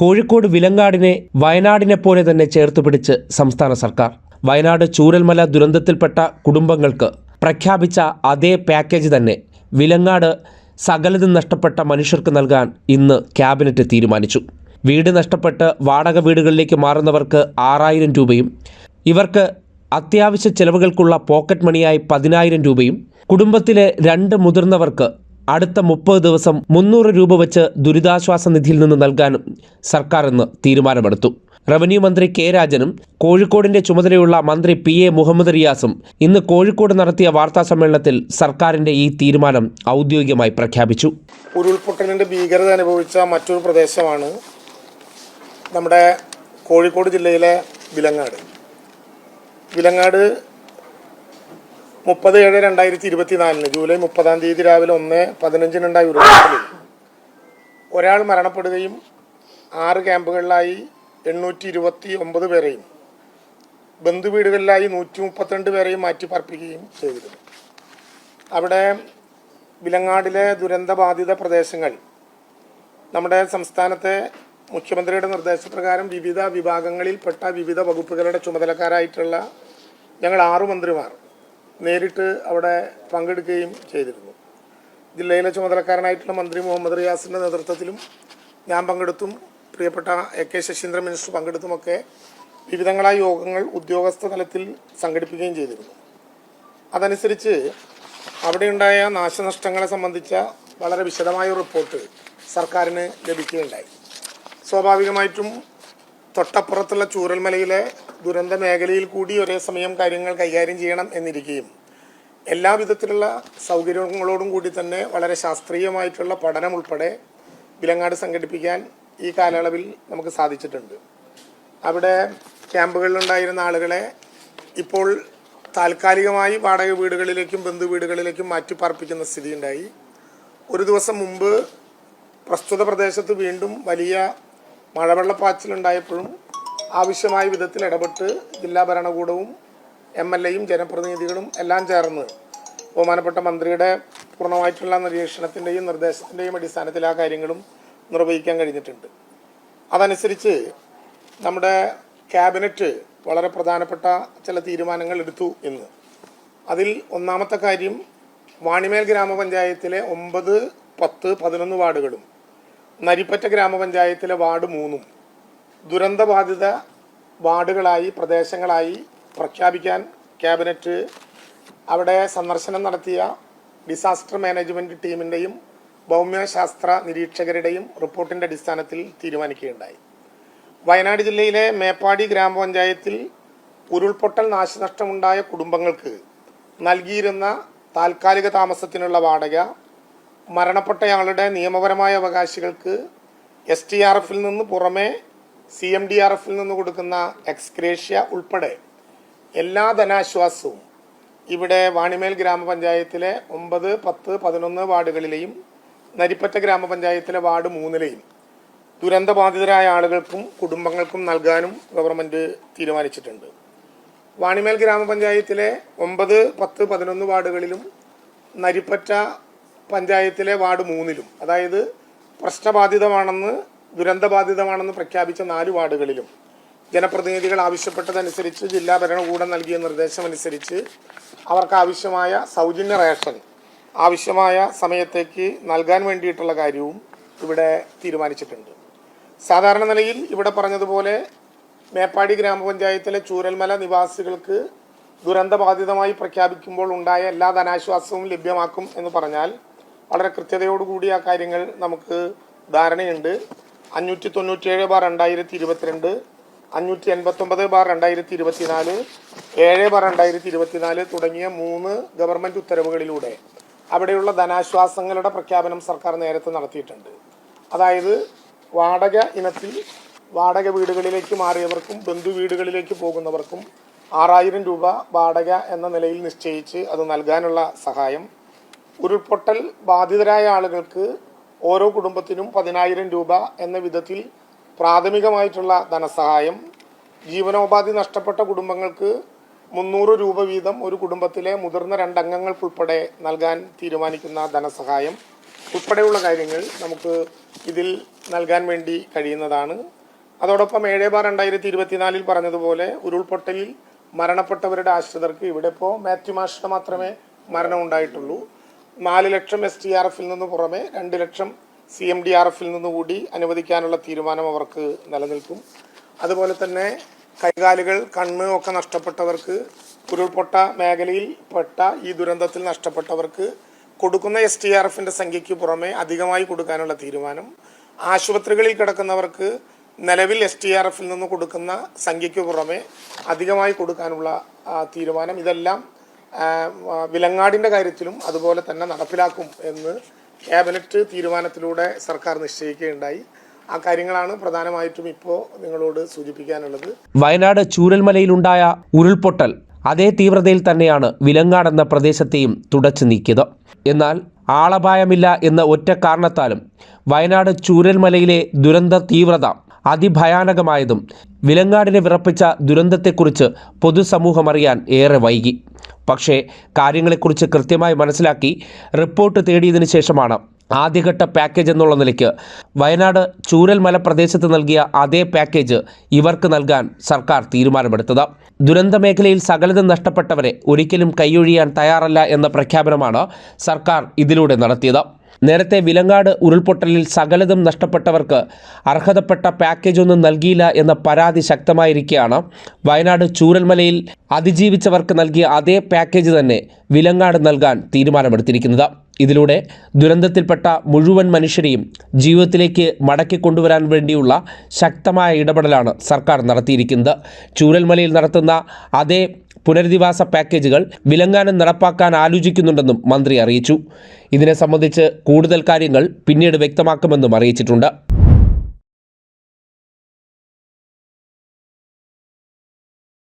കോഴിക്കോട് വിലങ്ങാടിനെ വയനാടിനെ പോലെ തന്നെ ചേർത്ത് പിടിച്ച് സംസ്ഥാന സർക്കാർ. വയനാട് ചൂരൽമല ദുരന്തത്തിൽപ്പെട്ട കുടുംബങ്ങൾക്ക് പ്രഖ്യാപിച്ച അതേ പാക്കേജ് തന്നെ വിലങ്ങാട് സകലതും നഷ്ടപ്പെട്ട മനുഷ്യർക്ക് നൽകാൻ ഇന്ന് ക്യാബിനറ്റ് തീരുമാനിച്ചു. വീട് നഷ്ടപ്പെട്ട് വാടക വീടുകളിലേക്ക് മാറുന്നവർക്ക് ആറായിരം രൂപയും ഇവർക്ക് അത്യാവശ്യ ചെലവുകൾക്കുള്ള പോക്കറ്റ് മണിയായി പതിനായിരം രൂപയും കുടുംബത്തിലെ രണ്ട് മുതിർന്നവർക്ക് അടുത്ത മുപ്പത് ദിവസം മുന്നൂറ് രൂപ വെച്ച് ദുരിതാശ്വാസ നിധിയിൽ നിന്ന് നൽകാനും സർക്കാർ ഇന്ന് തീരുമാനമെടുത്തു. റവന്യൂ മന്ത്രി കെ രാജനും കോഴിക്കോടിന്റെ ചുമതലയുള്ള മന്ത്രി പി എ മുഹമ്മദ് റിയാസും ഇന്ന് കോഴിക്കോട് നടത്തിയ വാർത്താ സമ്മേളനത്തിൽ സർക്കാരിന്റെ ഈ തീരുമാനം ഔദ്യോഗികമായി പ്രഖ്യാപിച്ചു. ഉരുൾപൊട്ടലിന്റെ ഭീകരത അനുഭവിച്ച മറ്റൊരു പ്രദേശമാണ് നമ്മുടെ കോഴിക്കോട് ജില്ലയിലെ വിലങ്ങാട്. വിലങ്ങാട് മുപ്പത് ഏഴ് രണ്ടായിരത്തി ഇരുപത്തിനാലിന് ജൂലൈ മുപ്പതാം തീയതി രാവിലെ ഒന്ന് പതിനഞ്ചിനുണ്ടായ ഉരുളത്തിൽ ഒരാൾ മരണപ്പെടുകയും ആറ് ക്യാമ്പുകളിലായി എണ്ണൂറ്റി ഇരുപത്തി ഒമ്പത് പേരെയും ബന്ധുവീടുകളിലായി നൂറ്റി മുപ്പത്തിരണ്ട് പേരെയും മാറ്റിപ്പാർപ്പിക്കുകയും ചെയ്തിരുന്നു അവിടെ വിലങ്ങാടിലെ ദുരന്തബാധിത പ്രദേശങ്ങൾ നമ്മുടെ സംസ്ഥാനത്തെ മുഖ്യമന്ത്രിയുടെ നിർദ്ദേശപ്രകാരം വിവിധ വിഭാഗങ്ങളിൽപ്പെട്ട വിവിധ വകുപ്പുകളുടെ ചുമതലക്കാരായിട്ടുള്ള ഞങ്ങൾ ആറു മന്ത്രിമാർ. നേരിട്ട് അവിടെ പങ്കെടുക്കുകയും ചെയ്തിരുന്നു. ജില്ലയിലെ ചുമതലക്കാരനായിട്ടുള്ള മന്ത്രി മുഹമ്മദ് റിയാസിന്റെ നേതൃത്വത്തിലും ഞാൻ പങ്കെടുത്തും പ്രിയപ്പെട്ട എ കെ ശശീന്ദ്രൻ മിനിസ്റ്റർ പങ്കെടുത്തുമൊക്കെ വിവിധങ്ങളായ യോഗങ്ങൾ ഉദ്യോഗസ്ഥ തലത്തിൽ സംഘടിപ്പിക്കുകയും ചെയ്തിരുന്നു. അതനുസരിച്ച് അവിടെയുണ്ടായ നാശനഷ്ടങ്ങളെ സംബന്ധിച്ച വളരെ വിശദമായ റിപ്പോർട്ട് സർക്കാരിന് ലഭിക്കുകയുണ്ടായി. സ്വാഭാവികമായിട്ടും തൊട്ടപ്പുറത്തുള്ള ചൂരൽമലയിലെ ദുരന്ത മേഖലയിൽ കൂടി ഒരേ സമയം കാര്യങ്ങൾ കൈകാര്യം ചെയ്യണം എന്നിരിക്കുകയും എല്ലാ വിധത്തിലുള്ള സൗകര്യങ്ങളോടും കൂടി തന്നെ വളരെ ശാസ്ത്രീയമായിട്ടുള്ള പഠനം ഉൾപ്പെടെ വിലങ്ങാട് സംഘടിപ്പിക്കാൻ ഈ കാലയളവിൽ നമുക്ക് സാധിച്ചിട്ടുണ്ട്. അവിടെ ക്യാമ്പുകളിലുണ്ടായിരുന്ന ആളുകളെ ഇപ്പോൾ താൽക്കാലികമായി വാടക വീടുകളിലേക്കും ബന്ധു വീടുകളിലേക്കും മാറ്റി മാറ്റിപ്പാർപ്പിക്കുന്ന സ്ഥിതിയുണ്ടായി. ഒരു ദിവസം മുമ്പ് പ്രസ്തുത പ്രദേശത്ത് വീണ്ടും വലിയ മഴവെള്ളപ്പാച്ചിലുണ്ടായപ്പോഴും ആവശ്യമായ വിധത്തിൽ ഇടപെട്ട് ജില്ലാ ഭരണകൂടവും എം എൽ എയും ജനപ്രതിനിധികളും എല്ലാം ചേർന്ന് ബഹുമാനപ്പെട്ട മന്ത്രിയുടെ പൂർണമായിട്ടുള്ള നിരീക്ഷണത്തിന്റെയും നിർദ്ദേശത്തിന്റെയും അടിസ്ഥാനത്തിൽ ആ കാര്യങ്ങളും നിർവഹിക്കാൻ കഴിഞ്ഞിട്ടുണ്ട്. അതനുസരിച്ച് നമ്മുടെ ക്യാബിനറ്റ് വളരെ പ്രധാനപ്പെട്ട ചില തീരുമാനങ്ങൾ എടുത്തു ഇന്ന്. അതിൽ ഒന്നാമത്തെ കാര്യം വാണിമേൽ ഗ്രാമപഞ്ചായത്തിലെ ഒമ്പത് പത്ത് പതിനൊന്ന് വാർഡുകളും നരിപ്പറ്റ ഗ്രാമപഞ്ചായത്തിലെ വാർഡ് മൂന്നും ദുരന്തബാധിത വാർഡുകളായി പ്രദേശങ്ങളായി പ്രഖ്യാപിക്കാൻ ക്യാബിനറ്റ് അവിടെ സന്ദർശനം നടത്തിയ ഡിസാസ്റ്റർ മാനേജ്മെന്റ് ടീമിന്റെയും ഭൗമ്യശാസ്ത്ര നിരീക്ഷകരുടെയും റിപ്പോർട്ടിന്റെ അടിസ്ഥാനത്തിൽ തീരുമാനിക്കുകയുണ്ടായി. വയനാട് ജില്ലയിലെ മേപ്പാടി ഗ്രാമപഞ്ചായത്തിൽ ഉരുൾപൊട്ടൽ നാശനഷ്ടമുണ്ടായ കുടുംബങ്ങൾക്ക് നൽകിയിരുന്ന താൽക്കാലിക താമസത്തിനുള്ള വാടക മരണപ്പെട്ടയാളുടെ നിയമപരമായ അവകാശികൾക്ക് എസ് ടി ആർ എഫിൽ നിന്ന് പുറമെ സി എം ഡി ആർ എഫിൽ നിന്ന് കൊടുക്കുന്ന എക്സ്ക്രേഷ്യ ഉൾപ്പെടെ എല്ലാ ധനാശ്വാസവും ഇവിടെ വാണിമേൽ ഗ്രാമപഞ്ചായത്തിലെ ഒമ്പത് പത്ത് പതിനൊന്ന് വാർഡുകളിലെയും നരിപ്പറ്റ ഗ്രാമപഞ്ചായത്തിലെ വാർഡ് മൂന്നിലെയും ദുരന്തബാധിതരായ ആളുകൾക്കും കുടുംബങ്ങൾക്കും നൽകാനും ഗവൺമെന്റ് തീരുമാനിച്ചിട്ടുണ്ട്. വാണിമേൽ ഗ്രാമപഞ്ചായത്തിലെ ഒമ്പത് പത്ത് പതിനൊന്ന് വാർഡുകളിലും നരിപ്പറ്റ പഞ്ചായത്തിലെ വാർഡ് മൂന്നിലും. അതായത് പ്രശ്നബാധിതമാണെന്ന് ദുരന്തബാധിതമാണെന്ന് പ്രഖ്യാപിച്ച നാല് വാർഡുകളിലും. ജനപ്രതിനിധികൾ ആവശ്യപ്പെട്ടതനുസരിച്ച് ജില്ലാ ഭരണകൂടം നൽകിയ നിർദ്ദേശമനുസരിച്ച് അവർക്ക് ആവശ്യമായ സൗജന്യ റേഷൻ ആവശ്യമായ സമയത്തേക്ക് നൽകാൻ വേണ്ടിയിട്ടുള്ള കാര്യവും ഇവിടെ തീരുമാനിച്ചിട്ടുണ്ട്. സാധാരണ നിലയിൽ ഇവിടെ പറഞ്ഞതുപോലെ മേപ്പാടി ഗ്രാമപഞ്ചായത്തിലെ ചൂരൽമല നിവാസികൾക്ക് ദുരന്തബാധിതമായി പ്രഖ്യാപിക്കുമ്പോൾ ഉണ്ടായ എല്ലാ ധനാശ്വാസവും ലഭ്യമാക്കും എന്ന് പറഞ്ഞാൽ വളരെ കൃത്യതയോടുകൂടി ആ കാര്യങ്ങൾ നമുക്ക് ധാരണയുണ്ട്. അഞ്ഞൂറ്റി തൊണ്ണൂറ്റിയേഴ് ബാർ രണ്ടായിരത്തി ഇരുപത്തിരണ്ട് അഞ്ഞൂറ്റി എൺപത്തൊമ്പത് ബാർ രണ്ടായിരത്തി ഇരുപത്തിനാല് ഏഴ് ബാർ രണ്ടായിരത്തി ഇരുപത്തിനാല് തുടങ്ങിയ മൂന്ന് ഗവൺമെന്റ് ഉത്തരവുകളിലൂടെ അവിടെയുള്ള ധനാശ്വാസങ്ങളുടെ പ്രഖ്യാപനം സർക്കാർ നേരത്തെ നടത്തിയിട്ടുണ്ട്. അതായത് വാടക ഇനത്തിൽ വാടക വീടുകളിലേക്ക് മാറിയവർക്കും ബന്ധു വീടുകളിലേക്ക് പോകുന്നവർക്കും ആറായിരം രൂപ വാടക എന്ന നിലയിൽ നിശ്ചയിച്ച് അത് നൽകാനുള്ള സഹായം ഉരുൾപൊട്ടൽ ബാധിതരായ ആളുകൾക്ക് ഓരോ കുടുംബത്തിനും പതിനായിരം രൂപ എന്ന വിധത്തിൽ പ്രാഥമികമായിട്ടുള്ള ധനസഹായം. ജീവനോപാധി നഷ്ടപ്പെട്ട കുടുംബങ്ങൾക്ക് മുന്നൂറ് രൂപ വീതം ഒരു കുടുംബത്തിലെ മുതിർന്ന രണ്ടംഗങ്ങൾക്കുൾപ്പെടെ നൽകാൻ തീരുമാനിക്കുന്ന ധനസഹായം. ഉൾപ്പെടെയുള്ള കാര്യങ്ങൾ നമുക്ക് ഇതിൽ നൽകാൻ വേണ്ടി കഴിയുന്നതാണ്. അതോടൊപ്പം ഏഴ് ബാർ രണ്ടായിരത്തി ഇരുപത്തിനാലിൽ പറഞ്ഞതുപോലെ ഉരുൾപൊട്ടലിൽ മരണപ്പെട്ടവരുടെ ആശ്രിതർക്ക് ഇവിടെ ഇപ്പോൾ മാത്യു മാഷിന് മാത്രമേ മരണം ഉണ്ടായിട്ടുള്ളൂ. നാല് ലക്ഷം എസ് ടി ആർ എഫിൽ നിന്ന് പുറമെ രണ്ട് ലക്ഷം സി എം ഡി ആർ എഫിൽ നിന്ന് കൂടി അനുവദിക്കാനുള്ള തീരുമാനം അവർക്ക് നിലനിൽക്കും. അതുപോലെ തന്നെ കൈകാലുകൾ കണ്ണ് ഒക്കെ നഷ്ടപ്പെട്ടവർക്ക് ഉരുൾപൊട്ട മേഖലയിൽ പെട്ട ഈ ദുരന്തത്തിൽ നഷ്ടപ്പെട്ടവർക്ക് കൊടുക്കുന്ന എസ് ടി ആർ എഫിന്റെ സംഖ്യയ്ക്ക് പുറമെ അധികമായി കൊടുക്കാനുള്ള തീരുമാനം. ആശുപത്രികളിൽ കിടക്കുന്നവർക്ക് നിലവിൽ എസ് ടി ആർ എഫിൽ നിന്ന് കൊടുക്കുന്ന സംഖ്യയ്ക്ക് പുറമെ അധികമായി കൊടുക്കാനുള്ള തീരുമാനം. ഇതെല്ലാം വിലങ്ങാടിന്റെ കാര്യത്തിലും അതുപോലെ തന്നെ നടപ്പിലാക്കും എന്ന് ക്യാബിനറ്റ് തീരുമാനത്തിലൂടെ സർക്കാർ നിശ്ചയിക്കുകയുണ്ടായി. ആ കാര്യങ്ങളാണ് പ്രധാനമായിട്ടും ഇപ്പോൾ നിങ്ങളോട് സൂചിപ്പിക്കാനുള്ളത്. വയനാട് ചൂരൽമലയിലുണ്ടായ ഉരുൾപൊട്ടൽ അതേ തീവ്രതയിൽ തന്നെയാണ് വിലങ്ങാട് എന്ന പ്രദേശത്തെയും തുടച്ചു നീക്കിയത്. എന്നാൽ ആളപായമില്ല എന്ന ഒറ്റ കാരണത്താലും വയനാട് ചൂരൽമലയിലെ ദുരന്ത തീവ്രത അതിഭയാനകമായതും വിലങ്ങാടിനെ വിറപ്പിച്ച ദുരന്തത്തെക്കുറിച്ച് പൊതുസമൂഹം അറിയാൻ ഏറെ വൈകി. പക്ഷേ കാര്യങ്ങളെക്കുറിച്ച് കൃത്യമായി മനസ്സിലാക്കി റിപ്പോർട്ട് തേടിയതിനു ശേഷമാണ് ആദ്യഘട്ട പാക്കേജ് എന്നുള്ള നിലയ്ക്ക് വയനാട് ചൂരൽമല പ്രദേശത്ത് നൽകിയ അതേ പാക്കേജ് ഇവർക്ക് നൽകാൻ സർക്കാർ തീരുമാനമെടുത്തത്. ദുരന്ത മേഖലയിൽ സകലതും നഷ്ടപ്പെട്ടവരെ ഒരിക്കലും കൈയൊഴിയാൻ തയ്യാറല്ല എന്ന പ്രഖ്യാപനമാണ് സർക്കാർ ഇതിലൂടെ നടത്തിയത്. നേരത്തെ വിലങ്ങാട് ഉരുൾപൊട്ടലിൽ സകലതും നഷ്ടപ്പെട്ടവർക്ക് അർഹതപ്പെട്ട പാക്കേജ് ഒന്നും നൽകിയില്ല എന്ന പരാതി ശക്തമായിരിക്കെയാണ് വയനാട് ചൂരൽമലയിൽ അതിജീവിച്ചവർക്ക് നൽകിയ അതേ പാക്കേജ് തന്നെ വിലങ്ങാട് നൽകാൻ തീരുമാനമെടുത്തിരിക്കുന്നത്. ഇതിലൂടെ ദുരന്തത്തിൽപ്പെട്ട മുഴുവൻ മനുഷ്യരെയും ജീവിതത്തിലേക്ക് മടക്കി കൊണ്ടുവരാൻ വേണ്ടിയുള്ള ശക്തമായ ഇടപെടലാണ് സർക്കാർ നടത്തിയിരിക്കുന്നത്. ചൂരൽമലയിൽ നടത്തുന്ന അതേ പുനരധിവാസ പാക്കേജുകൾ വിലങ്ങാനം നടപ്പാക്കാൻ ആലോചിക്കുന്നുണ്ടെന്നും മന്ത്രി അറിയിച്ചു. ഇതിനെ സംബന്ധിച്ച് കൂടുതൽ കാര്യങ്ങൾ പിന്നീട് വ്യക്തമാക്കുമെന്നും അറിയിച്ചിട്ടുണ്ട്.